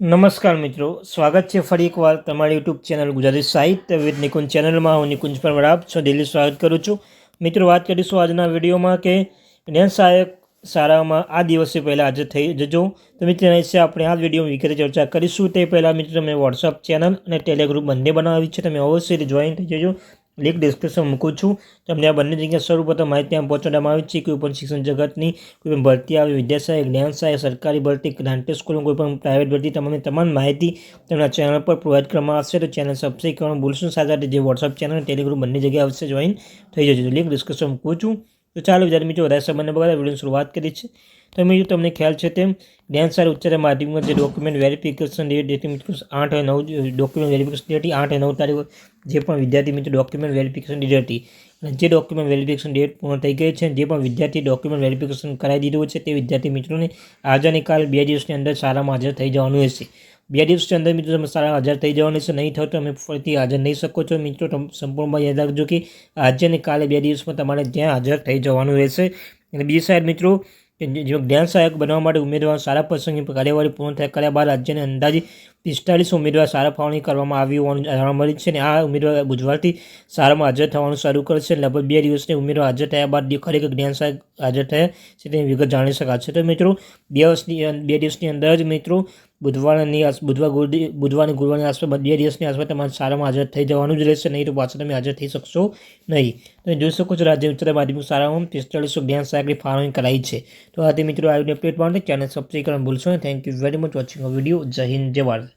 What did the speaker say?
નમસ્કાર મિત્રો, સ્વાગત છે ફરી એકવાર તમારી યુટ્યુબ ચેનલ ગુજરાતી સાહિત્ય વિદ નિકુંજ ચેનલમાં. હું નિકુંજ પર આપ છો, દિલ્હી સ્વાગત કરું છું. મિત્રો, વાત કરીશું આજના વિડીયોમાં કે જ્ઞાન સહાયક શાળામાં આ દિવસે પહેલાં આજે થઈ જજો. તો મિત્રો, એના વિશે આપણે આ વીડિયો વિગતે ચર્ચા કરીશું. તે પહેલાં મિત્રો, મેં વોટ્સઅપ ચેનલ અને ટેલિગ્રુપ બંને બનાવી છે. તમે અવશ્ય જોઈન થઈ જજો. લિંક ડિસ્ક્રિપ્શન મૂકું છું. તમને આ બંને જગ્યાએ પર માહિતી ત્યાં પહોંચાડવામાં આવી છે. કોઈ પણ શિક્ષણ જગતની, કોઈ પણ ભરતી આવી વિદ્યાસહાય જ્ઞાન સહાય સરકારી ભરતી, ગ્રાન્ટેડ સ્કૂલ, કોઈ પણ પ્રાઇવેટ ભરતી તમામ તમામ માહિતી તેમના ચેનલ પર પ્રોવાઈડ કરવામાં આવશે. તો ચેનલ સબસ્ક્રાઈબ કરવાનું ભૂલશો સાથે જે વોટ્સઅપ ચેનલ ટેલિગ્રુપ બંને જગ્યાએ આવશે જોઈન થઈ જજો. લિંક ડિસ્ક્રિપ્શન મૂકું છું. તો ચાલો વિદ્યાર્થી મિત્રો, વધારે સમયને બગાડે વિડીયોની શરૂઆત કરી છે તો મિત્રો, તમને ખ્યાલ છે તેમ, જ્ઞાન સાર ઉચ્ચતર માધ્યમિકમાં જે ડોક્યુમેન્ટ વેરિફિકેશન ડેટ ડેટ મિત્રો, આઠ નવ ડોક્યુમેન્ટ વેરિફિકેશન ડેટ આઠ નવ તારીખ જે પણ વિદ્યાર્થી મિત્રો ડોક્યુમેન્ટ વેરિફિકેશન ડેટ હતી અને જે ડોક્યુમેન્ટ વેરિફિકેશન ડેટ પૂર્ણ થઈ ગઈ છે, જે પણ વિદ્યાર્થી ડોક્યુમેન્ટ વેરિફિકેશન કરાવી દીધું છે, તે વિદ્યાર્થી મિત્રોને આજે કાલ બે દિવસની અંદર શાળામાં હાજર થઈ જવાનું રહેશે. બે દિવસની અંદર મિત્રો તમે સારા હાજર થઈ જવાનું છે નહીં થતો તમે ફરીથી હાજર નહીં શકો છો. મિત્રો સંપૂર્ણમાં યાદ રાખજો કે આજે અને કાલે બે દિવસમાં તમારે ત્યાં હાજર થઈ જવાનું રહેશે. અને બીજી સાઈડ મિત્રો જ્ઞાન સહાયક બનવા માટે ઉમેદવાર સારા પ્રસંગની કાર્યવાહી પૂર્ણ થયા કર્યા બાદ રાજ્યને અંદાજે પિસ્તાલીસ ઉમેદવાર સારા ફાળવણી કરવામાં આવી હોવાનું જાણવા મળ્યું છે અને આ ઉમેદવાર બુધવારથી સારામાં હાજર થવાનું શરૂ કરશે લગભગ બે દિવસની ઉમેદવાર હાજર થયા બાદ ખરેખર જ્ઞાન સહાયક હાજર થયા છે તેની વિગત જાણી શકાશે તો મિત્રો, બે વર્ષની બે દિવસની અંદર જ મિત્રો બુધવારની બુધવાર બુધવારની ગુરુવારની આસપાસ બે દિવસની આસપાસ તમારે શાળામાં હાજર થઈ જવાનું જ રહેશે, નહીં તો પાછળ તમે હાજર થઈ શકશો નહીં. તમે જોઈ શકો છો રાજ્ય ઉચ્ચતર માધ્યમિક શાળાઓમાં પિસ્તાળીસો જ્ઞાન સહાયકની ફાળવણી કરાઈ છે. તો આથી મિત્રો આવી અપડેટ માટે. ચેનલ સબસ્ક્રાઈબ કરવાનું ભૂલશો નહીં. Thank you very much watching a video જય હિન્દ, જય ભારત.